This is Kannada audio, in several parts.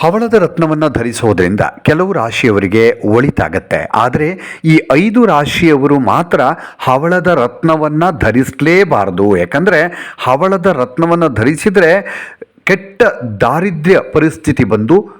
ಹವಳದ ರತ್ನವನ್ನು ಧರಿಸೋದ್ರಿಂದ ಕೆಲವು ರಾಶಿಯವರಿಗೆ ಒಳಿತಾಗತ್ತೆ. ಆದರೆ ಈ ಐದು ರಾಶಿಯವರು ಮಾತ್ರ ಹವಳದ ರತ್ನವನ್ನು ಧರಿಸಲೇಬಾರದು. ಯಾಕಂದರೆ ಹವಳದ ರತ್ನವನ್ನು ಧರಿಸಿದರೆ ಕೆಟ್ಟ ದಾರಿದ್ರ್ಯ ಪರಿಸ್ಥಿತಿ ಬಂದು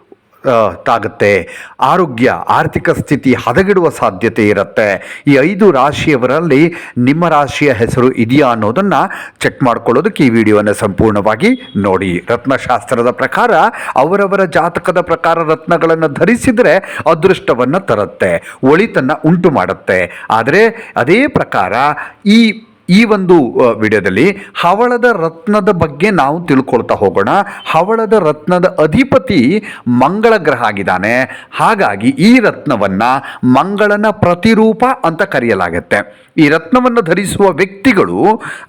ತಾಗುತ್ತೆ. ಆರೋಗ್ಯ, ಆರ್ಥಿಕ ಸ್ಥಿತಿ ಹದಗೆಡುವ ಸಾಧ್ಯತೆ ಇರುತ್ತೆ. ಈ ಐದು ರಾಶಿಯವರಲ್ಲಿ ನಿಮ್ಮ ರಾಶಿಯ ಹೆಸರು ಇದೆಯಾ ಅನ್ನೋದನ್ನು ಚೆಕ್ ಮಾಡ್ಕೊಳ್ಳೋದಕ್ಕೆ ಈ ವಿಡಿಯೋನ ಸಂಪೂರ್ಣವಾಗಿ ನೋಡಿ. ರತ್ನಶಾಸ್ತ್ರದ ಪ್ರಕಾರ, ಅವರವರ ಜಾತಕದ ಪ್ರಕಾರ ರತ್ನಗಳನ್ನು ಧರಿಸಿದರೆ ಅದೃಷ್ಟವನ್ನು ತರುತ್ತೆ. ಒಳಿತನ್ನು ಉಂಟು ಮಾಡುತ್ತೆ. ಆದರೆ ಅದೇ ಪ್ರಕಾರ ಈ ಈ ಒಂದು ವಿಡಿಯೋದಲ್ಲಿ ಹವಳದ ರತ್ನದ ಬಗ್ಗೆ ನಾವು ತಿಳ್ಕೊಳ್ತಾ ಹೋಗೋಣ. ಹವಳದ ರತ್ನದ ಅಧಿಪತಿ ಮಂಗಳ ಗ್ರಹ ಆಗಿದ್ದಾನೆ. ಹಾಗಾಗಿ ಈ ರತ್ನವನ್ನು ಮಂಗಳನ ಪ್ರತಿರೂಪ ಅಂತ ಕರೆಯಲಾಗುತ್ತೆ. ಈ ರತ್ನವನ್ನು ಧರಿಸುವ ವ್ಯಕ್ತಿಗಳು,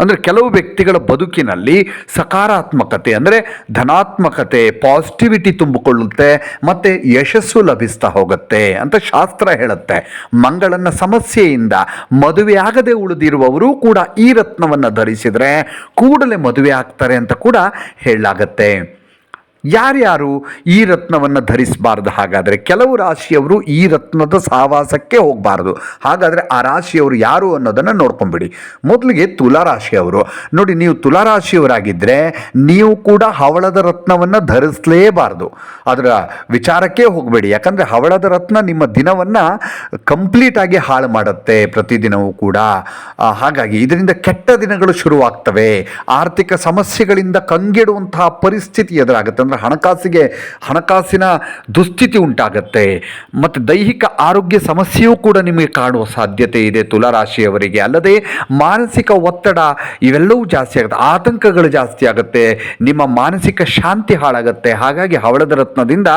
ಅಂದರೆ ಕೆಲವು ವ್ಯಕ್ತಿಗಳ ಬದುಕಿನಲ್ಲಿ ಸಕಾರಾತ್ಮಕತೆ, ಅಂದರೆ ಧನಾತ್ಮಕತೆ ಪಾಸಿಟಿವಿಟಿ ತುಂಬಿಕೊಳ್ಳುತ್ತೆ, ಮತ್ತು ಯಶಸ್ಸು ಲಭಿಸ್ತಾ ಹೋಗುತ್ತೆ ಅಂತ ಶಾಸ್ತ್ರ ಹೇಳುತ್ತೆ. ಮಂಗಳನ ಸಮಸ್ಯೆಯಿಂದ ಮದುವೆಯಾಗದೆ ಉಳಿದಿರುವವರು ಕೂಡ ಈ ರತ್ನವನ್ನು ಧರಿಸಿದರೆ ಕೂಡಲೇ ಮದುವೆ ಆಗ್ತಾರೆ ಅಂತ ಕೂಡ ಹೇಳಲಾಗತ್ತೆ. ಯಾರ್ಯಾರು ಈ ರತ್ನವನ್ನು ಧರಿಸಬಾರ್ದು? ಹಾಗಾದರೆ ಕೆಲವು ರಾಶಿಯವರು ಈ ರತ್ನದ ಸಹವಾಸಕ್ಕೆ ಹೋಗಬಾರ್ದು. ಹಾಗಾದರೆ ಆ ರಾಶಿಯವರು ಯಾರು ಅನ್ನೋದನ್ನು ನೋಡ್ಕೊಂಬಿಡಿ. ಮೊದಲಿಗೆ ತುಲಾ ರಾಶಿಯವರು ನೋಡಿ, ನೀವು ತುಲಾ ರಾಶಿಯವರಾಗಿದ್ದರೆ ನೀವು ಕೂಡ ಹವಳದ ರತ್ನವನ್ನು ಧರಿಸಲೇಬಾರ್ದು. ಅದರ ವಿಚಾರಕ್ಕೆ ಹೋಗಬೇಡಿ. ಯಾಕಂದರೆ ಹವಳದ ರತ್ನ ನಿಮ್ಮ ದಿನವನ್ನು ಕಂಪ್ಲೀಟಾಗಿ ಹಾಳು ಮಾಡುತ್ತೆ ಪ್ರತಿದಿನವೂ ಕೂಡ. ಹಾಗಾಗಿ ಇದರಿಂದ ಕೆಟ್ಟ ದಿನಗಳು ಶುರುವಾಗ್ತವೆ. ಆರ್ಥಿಕ ಸಮಸ್ಯೆಗಳಿಂದ ಕಂಗೆಡುವಂತಹ ಪರಿಸ್ಥಿತಿ ಎದುರಾಗುತ್ತೆ. ಅಂದರೆ ಹಣಕಾಸಿಗೆ, ಹಣಕಾಸಿನ ದುಸ್ಥಿತಿ ಉಂಟಾಗತ್ತೆ. ಮತ್ತು ದೈಹಿಕ ಆರೋಗ್ಯ ಸಮಸ್ಯೆಯೂ ಕೂಡ ನಿಮಗೆ ಕಾಣುವ ಸಾಧ್ಯತೆ ಇದೆ ತುಲಾರಾಶಿಯವರಿಗೆ. ಅಲ್ಲದೆ ಮಾನಸಿಕ ಒತ್ತಡ ಇವೆಲ್ಲವೂ ಜಾಸ್ತಿ ಆಗುತ್ತೆ. ಆತಂಕಗಳು ಜಾಸ್ತಿ ಆಗುತ್ತೆ. ನಿಮ್ಮ ಮಾನಸಿಕ ಶಾಂತಿ ಹಾಳಾಗುತ್ತೆ. ಹಾಗಾಗಿ ಹವಳದ ರತ್ನದಿಂದ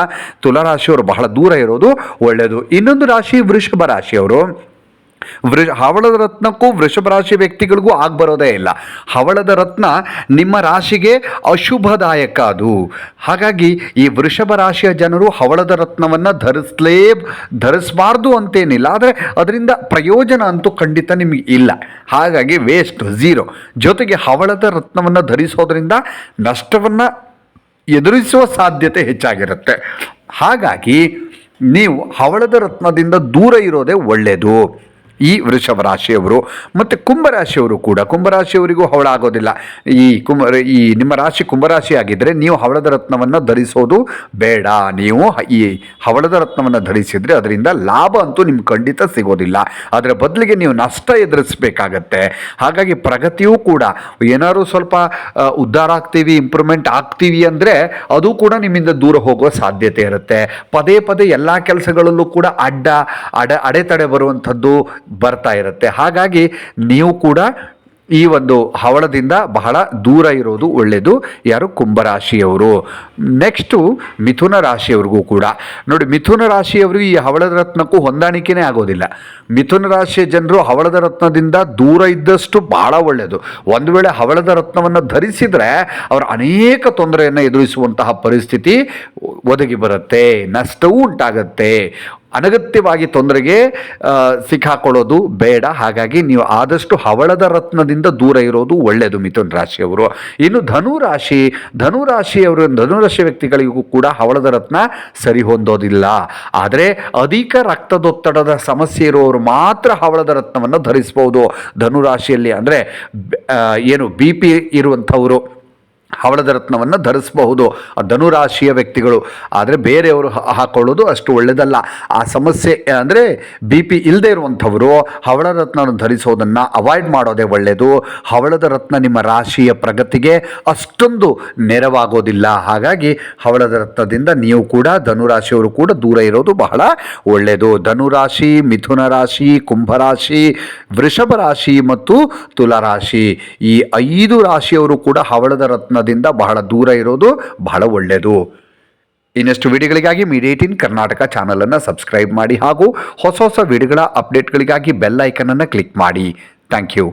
ತುಲಾರಾಶಿಯವರು ಬಹಳ ದೂರ ಇರೋದು ಒಳ್ಳೆಯದು ಇನ್ನೊಂದು ರಾಶಿ ವೃಷಭ ರಾಶಿಯವರು. ವೃ ಹವಳದ ರತ್ನಕ್ಕೂ ವೃಷಭ ರಾಶಿ ವ್ಯಕ್ತಿಗಳಿಗೂ ಆಗ್ಬರೋದೇ ಇಲ್ಲ. ಹವಳದ ರತ್ನ ನಿಮ್ಮ ರಾಶಿಗೆ ಅಶುಭದಾಯಕ ಅದು. ಹಾಗಾಗಿ ಈ ವೃಷಭ ರಾಶಿಯ ಜನರು ಹವಳದ ರತ್ನವನ್ನು ಧರಿಸಲೇ, ಧರಿಸಬಾರ್ದು ಅಂತೇನಿಲ್ಲ. ಆದರೆ ಅದರಿಂದ ಪ್ರಯೋಜನ ಅಂತೂ ಖಂಡಿತ ನಿಮಗೆ ಇಲ್ಲ. ಹಾಗಾಗಿ ವೇಸ್ಟ್ ಝೀರೋ ಜೊತೆಗೆ ಹವಳದ ರತ್ನವನ್ನು ಧರಿಸೋದ್ರಿಂದ ನಷ್ಟವನ್ನು ಎದುರಿಸುವ ಸಾಧ್ಯತೆ ಹೆಚ್ಚಾಗಿರುತ್ತೆ. ಹಾಗಾಗಿ ನೀವು ಹವಳದ ರತ್ನದಿಂದ ದೂರ ಇರೋದೇ ಒಳ್ಳೆಯದು ಈ ವೃಷಭ ರಾಶಿಯವರು ಮತ್ತು ಕುಂಭರಾಶಿಯವರು ಕೂಡ ಕುಂಭರಾಶಿಯವರಿಗೂ ಹವಳ ಆಗೋದಿಲ್ಲ ಈ ಕುಂಭ, ಈ ನಿಮ್ಮ ರಾಶಿ ಕುಂಭರಾಶಿ ಆಗಿದ್ದರೆ ನೀವು ಹವಳದ ರತ್ನವನ್ನು ಧರಿಸೋದು ಬೇಡ. ನೀವು ಈ ಹವಳದ ರತ್ನವನ್ನು ಧರಿಸಿದರೆ ಅದರಿಂದ ಲಾಭ ಅಂತೂ ನಿಮ್ಗೆ ಖಂಡಿತ ಸಿಗೋದಿಲ್ಲ. ಅದರ ಬದಲಿಗೆ ನೀವು ನಷ್ಟ ಎದುರಿಸಬೇಕಾಗತ್ತೆ. ಹಾಗಾಗಿ ಪ್ರಗತಿಯೂ ಕೂಡ, ಏನಾದ್ರು ಸ್ವಲ್ಪ ಉದ್ಧಾರ ಆಗ್ತೀವಿ, ಇಂಪ್ರೂವ್ಮೆಂಟ್ ಆಗ್ತೀವಿ ಅಂದರೆ ಅದು ಕೂಡ ನಿಮ್ಮಿಂದ ದೂರ ಹೋಗುವ ಸಾಧ್ಯತೆ ಇರುತ್ತೆ. ಪದೇ ಪದೇ ಎಲ್ಲ ಕೆಲಸಗಳಲ್ಲೂ ಕೂಡ ಅಡ್ಡ, ಅಡ, ಅಡೆತಡೆ ಬರುವಂಥದ್ದು ಬರ್ತಾ ಇರುತ್ತೆ. ಹಾಗಾಗಿ ನೀವು ಕೂಡ ಈ ಒಂದು ಹವಳದಿಂದ ಬಹಳ ದೂರ ಇರೋದು ಒಳ್ಳೆಯದು ಯಾರು? ಕುಂಭರಾಶಿಯವರು. ನೆಕ್ಸ್ಟು ಮಿಥುನ ರಾಶಿಯವ್ರಿಗೂ ಕೂಡ. ನೋಡಿ, ಮಿಥುನ ರಾಶಿಯವರು ಈ ಹವಳದ ರತ್ನಕ್ಕೂ ಹೊಂದಾಣಿಕೆನೇ ಆಗೋದಿಲ್ಲ. ಮಿಥುನ ರಾಶಿಯ ಜನರು ಹವಳದ ರತ್ನದಿಂದ ದೂರ ಇದ್ದಷ್ಟು ಬಹಳ ಒಳ್ಳೆಯದು ಒಂದು ವೇಳೆ ಹವಳದ ರತ್ನವನ್ನು ಧರಿಸಿದರೆ ಅವರು ಅನೇಕ ತೊಂದರೆಯನ್ನು ಎದುರಿಸುವಂತಹ ಪರಿಸ್ಥಿತಿ ಒದಗಿ ಬರುತ್ತೆ. ನಷ್ಟವೂ ಉಂಟಾಗತ್ತೆ. ಅನಗತ್ಯವಾಗಿ ತೊಂದರೆಗೆ ಸಿಕ್ಕಾಕೊಳ್ಳೋದು ಬೇಡ. ಹಾಗಾಗಿ ನೀವು ಆದಷ್ಟು ಹವಳದ ರತ್ನದಿಂದ ದೂರ ಇರೋದು ಒಳ್ಳೆಯದು ಮಿಥುನ್ ರಾಶಿಯವರು. ಇನ್ನು ಧನು ರಾಶಿ, ಧನು ರಾಶಿಯವರು ಧನುರಾಶಿ ವ್ಯಕ್ತಿಗಳಿಗೂ ಕೂಡ ಹವಳದ ರತ್ನ ಸರಿ ಹೊಂದೋದಿಲ್ಲ. ಆದರೆ ಅಧಿಕ ರಕ್ತದೊತ್ತಡದ ಸಮಸ್ಯೆ ಇರುವವರು ಮಾತ್ರ ಹವಳದ ರತ್ನವನ್ನು ಧರಿಸ್ಬೋದು. ಧನುರಾಶಿಯಲ್ಲಿ ಅಂದರೆ ಏನು ಬಿ ಪಿ ಇರುವಂಥವರು ಹವಳದ ರತ್ನವನ್ನು ಧರಿಸಬಹುದು. ಆ ಧನುರಾಶಿಯ ವ್ಯಕ್ತಿಗಳು. ಆದರೆ ಬೇರೆಯವರು ಹಾಕೊಳ್ಳೋದು ಅಷ್ಟು ಒಳ್ಳೆಯದಲ್ಲ ಆ ಸಮಸ್ಯೆ, ಅಂದರೆ ಬಿ ಪಿ ಇಲ್ಲದೆ ಇರುವಂಥವರು ಹವಳ ರತ್ನವನ್ನು ಧರಿಸೋದನ್ನು ಅವಾಯ್ಡ್ ಮಾಡೋದೇ ಒಳ್ಳೆಯದು ಹವಳದ ರತ್ನ ನಿಮ್ಮ ರಾಶಿಯ ಪ್ರಗತಿಗೆ ಅಷ್ಟೊಂದು ನೆರವಾಗೋದಿಲ್ಲ. ಹಾಗಾಗಿ ಹವಳದ ರತ್ನದಿಂದ ನೀವು ಕೂಡ ಧನುರಾಶಿಯವರು ಕೂಡ ದೂರ ಇರೋದು ಬಹಳ ಒಳ್ಳೆಯದು ಧನುರಾಶಿ, ಮಿಥುನ ರಾಶಿ ಕುಂಭರಾಶಿ ವೃಷಭ ರಾಶಿ ಮತ್ತು ತುಲಾರಾಶಿ. ಈ ಐದು ರಾಶಿಯವರು ಕೂಡ ಹವಳದ ರತ್ನದಿಂದ ಬಹಳ ದೂರ ಇರೋದು ಬಹಳ ಒಳ್ಳೆಯದು ಇನ್ನಷ್ಟು ವಿಡಿಯೋಗಳಿಗಾಗಿ ಮೀಡಿಯೇಟ್ ಇನ್ ಕರ್ನಾಟಕ ಚಾನಲನ್ನು ಸಬ್ಸ್ಕ್ರೈಬ್ ಮಾಡಿ ಹಾಗೂ ಹೊಸ ಹೊಸ ವಿಡಿಯೋಗಳ ಅಪ್ಡೇಟ್ಗಳಿಗಾಗಿ ಬೆಲ್ ಐಕನನ್ನು ಕ್ಲಿಕ್ ಮಾಡಿ. Thank you